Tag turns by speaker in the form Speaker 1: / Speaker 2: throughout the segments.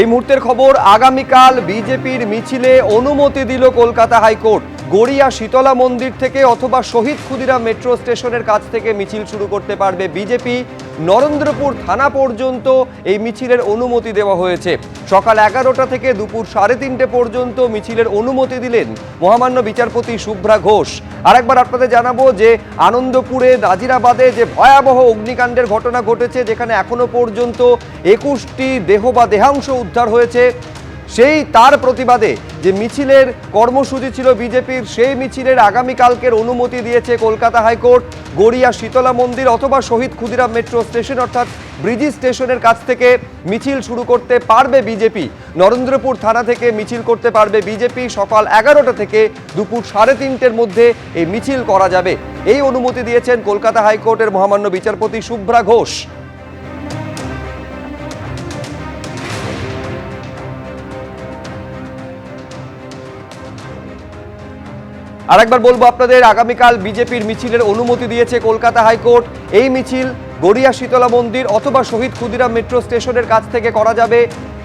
Speaker 1: এই মুহূর্তের খবর, আগামীকাল বিজেপির মিছিলে অনুমতি দিল কলকাতা হাইকোর্ট। গড়িয়া শীতলা মন্দির থেকে অথবা শহীদ ক্ষুদিরাম মেট্রো স্টেশনের কাছ থেকে মিছিল শুরু করতে পারবে বিজেপি। নরেন্দ্রপুর থানা পর্যন্ত এই মিছিলের অনুমতি দেওয়া হয়েছে। সকাল এগারোটা থেকে দুপুর সাড়ে তিনটে পর্যন্ত মিছিলের অনুমতি দিলেন মহামান্য বিচারপতি শুভ্রা ঘোষ। আরেকবার আপনাদের জানাব যে আনন্দপুরে নাজিরাবাদে যে ভয়াবহ অগ্নিকাণ্ডের ঘটনা ঘটেছে, যেখানে এখনও পর্যন্ত একুশটি দেহ বা দেহাংশ উদ্ধার হয়েছে। সেই তার প্রতিবাদে যে মিছিলের কর্মসূচি ছিল বিজেপির, সেই মিছিলের আগামীকালকের অনুমতি দিয়েছে কলকাতা হাইকোর্ট, গড়িয়া শীতলা মন্দির অথবা শহীদ ক্ষুদিরাম মেট্রো স্টেশন, অর্থাৎ ব্রিজি স্টেশনের কাছ থেকে মিছিল শুরু করতে পারবে বিজেপি। নরেন্দ্রপুর থানা থেকে মিছিল করতে পারবে বিজেপি। সকাল এগারোটা থেকে দুপুর সাড়ে তিনটের মধ্যে এই মিছিল করা যাবে। এই অনুমতি দিয়েছেন কলকাতা হাইকোর্টের মহামান্য বিচারপতি শুভ্রা ঘোষ। আরেকবার বলব আপনাদের, আগামীকাল বিজেপির মিছিলের অনুমতি দিয়েছে কলকাতা হাইকোর্ট। এই মিছিল গড়িয়া শীতলা মন্দির অথবা শহীদ ক্ষুদিরাম মেট্রো স্টেশনের কাছ থেকে করা যাবে।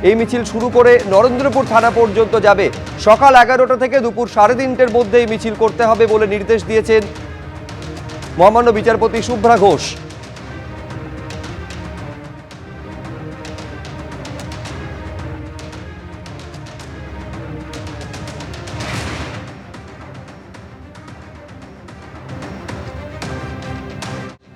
Speaker 1: এই মিছিল শুরু করে নরেন্দ্রপুর থানা পর্যন্ত যাবে। সকাল এগারোটা থেকে দুপুর সাড়ে তিনটের মধ্যে এই মিছিল করতে হবে বলে নির্দেশ দিয়েছেন মহামান্য বিচারপতি শুভ্রা ঘোষ।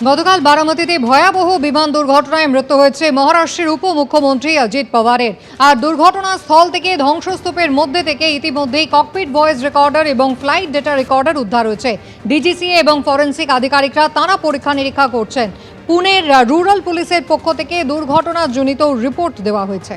Speaker 2: গতকাল বারামতিতে ভয়াবহ বিমান দুর্ঘটনায় মৃত্যু হয়েছে মহারাষ্ট্রের উপমুখ্যমন্ত্রী অজিত পাওয়ারের। আর দুর্ঘটনাস্থল থেকে ধ্বংসস্তূপের মধ্যে থেকে ইতিমধ্যেই ককপিট ভয়েস রেকর্ডার এবং ফ্লাইট ডেটা রেকর্ডার উদ্ধার হয়েছে। ডিজিসিএ এবং ফরেন্সিক আধিকারিকরা তারা পরীক্ষা নিরীক্ষা করছেন। পুনের রুরাল পুলিশের পক্ষ থেকে দুর্ঘটনাজনিত রিপোর্ট দেওয়া হয়েছে।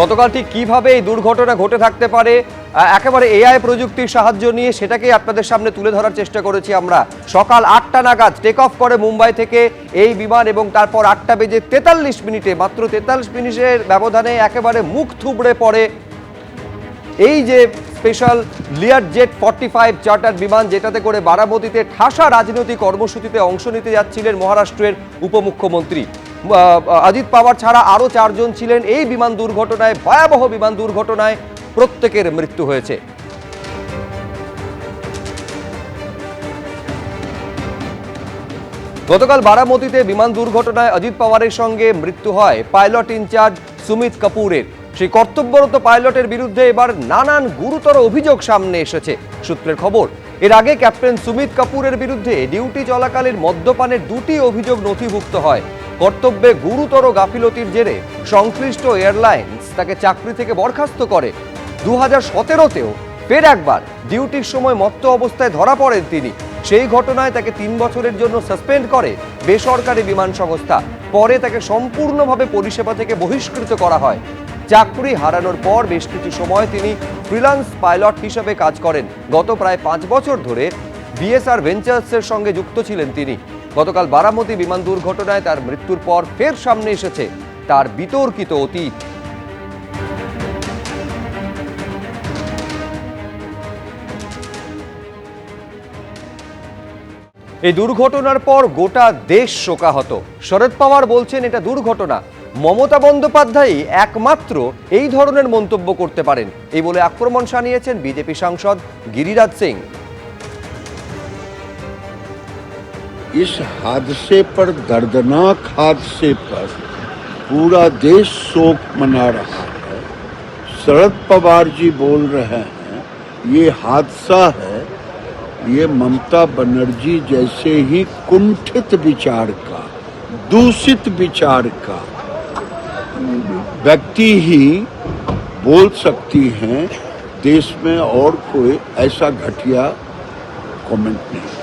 Speaker 1: গতকাল ঠিক কীভাবে এই দুর্ঘটনা ঘটে থাকতে পারে? একেবারে এআই প্রযুক্তির সাহায্য নিয়ে সেটাকেই আপনাদের সামনে তুলে ধরার চেষ্টা করেছি আমরা। সকাল আটটা নাগাদ টেক অফ করে মুম্বাই থেকে এই বিমান এবং তারপর আটটা বেজে তেতাল্লিশ মিনিটে, মাত্র তেতাল্লিশ মিনিটের ব্যবধানে একেবারে মুখ থুবড়ে পড়ে এই যে স্পেশাল লিয়ার জেট ফর্টি ফাইভ চার্টার বিমান যেটাতে করে বারামতিতে ঠাসা রাজনৈতিক কর্মসূচিতে অংশ নিতে যাচ্ছিলেন মহারাষ্ট্রের উপমুখ্যমন্ত্রী। অজিত পাওয়ার ছাড়া আরও চারজন ছিলেন এই বিমান দুর্ঘটনায়, ভয়াবহ বিমান দুর্ঘটনায় প্রত্যেকের মৃত্যু হয়েছে। গতকাল বারামতিতে বিমান দুর্ঘটনায় অজিত পাওয়ারের সঙ্গে মৃত্যু হয় পাইলট ইনচার্জ সুমিত কাপুরের। সেই কর্তব্যরত পাইলটের বিরুদ্ধে এবার নানান গুরুতর অভিযোগ সামনে এসেছে সূত্রের খবর। এর আগে ক্যাপ্টেন সুমিত কাপুরের বিরুদ্ধে ডিউটি চলাকালীন মদ্যপানের দুটি অভিযোগ নথিভুক্ত হয়। কর্তব্যে গুরুতর গাফিলতির জেরে সংশ্লিষ্ট এয়ারলাইন্স তাকে চাকরি থেকে বরখাস্ত করে। দু হাজার সতেরোতেও ফের একবার ডিউটির সময় মত্ত অবস্থায় ধরা পড়েন তিনি। সেই ঘটনায় তাকে তিন বছরের জন্য সাসপেন্ড করে বেসরকারি বিমান সংস্থা। পরে তাকে সম্পূর্ণভাবে পরিষেবা থেকে বহিষ্কৃত করা হয়। চাকরি হারানোর পর বেশ কিছু সময় তিনি ফ্রিল্যান্স পাইলট হিসেবে কাজ করেন। গত প্রায় পাঁচ বছর ধরে বিএসআর ভেঞ্চার্সের সঙ্গে যুক্ত ছিলেন তিনি। গতকাল বারামতি বিমান দুর্ঘটনায় তার মৃত্যুর পর ফের সামনে এসেছে তার বিতর্কিত অতীত। এই দুর্ঘটনার পর গোটা দেশ শোকাহত। শরদ পাওয়ার বলছেন, এটা দুর্ঘটনা। মমতা বন্দ্যোপাধ্যায় একমাত্র এই ধরনের মন্তব্য করতে পারেন। এই বলে আক্রমণ সানিয়েছেন বিজেপি সাংসদ গিরিরাজ সিং।
Speaker 3: इस हादसे पर, दर्दनाक हादसे पर पूरा देश शोक मना रहा है। शरद पवार जी बोल रहे हैं, ये हादसा है, ये ममता बनर्जी जैसे ही कुंठित विचार का, दूषित विचार का व्यक्ति ही बोल सकती हैं, देश में और कोई ऐसा घटिया कमेंट नहीं।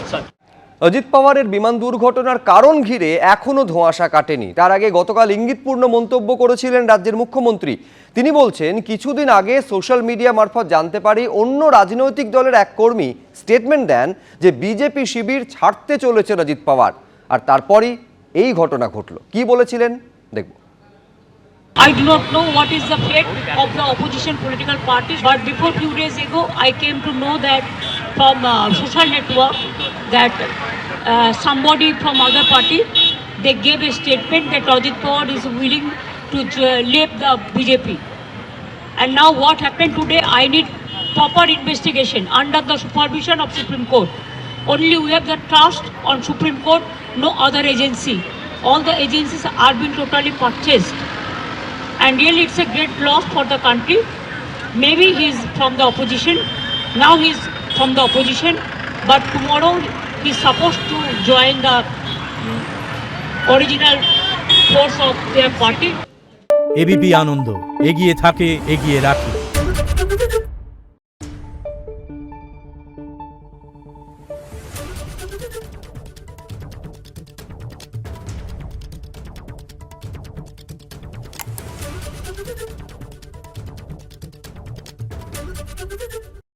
Speaker 1: অজিত পাওয়ারের বিমান দুর্ঘটনার কারণ ঘিরে এখনও ধোঁয়াশা কাটেনি। তার আগে গতকাল ইঙ্গিতপূর্ণ মন্তব্য করেছিলেন রাজ্যের মুখ্যমন্ত্রী। তিনি বলছেন কিছুদিন আগে সোশ্যাল মিডিয়া মারফত জানতে পারি অন্য রাজনৈতিক দলের এক কর্মী স্টেটমেন্ট দেন যে বিজেপি শিবির ছাড়তে চলেছে অজিত পাওয়ার। আর তারপরই এই ঘটনা ঘটল। কি বলেছিলেন? দেখব।
Speaker 4: I do not know what is the fate of the opposition political parties, but before few days ago, I came to know that from uh, social network that uh, somebody from other party they gave a statement that Ajit Pawar is willing to uh, leave the BJP. And now what happened today? I need proper investigation under the supervision of Supreme Court. Only we have the trust on Supreme Court, no other agency. All the agencies are being totally purchased. And really it's a great loss for the country. Maybe he's from the opposition. Now he's from the opposition. But tomorrow he's supposed to join the original force of their party.
Speaker 5: ABP Ananda এগিয়ে থাকে এগিয়ে রাখে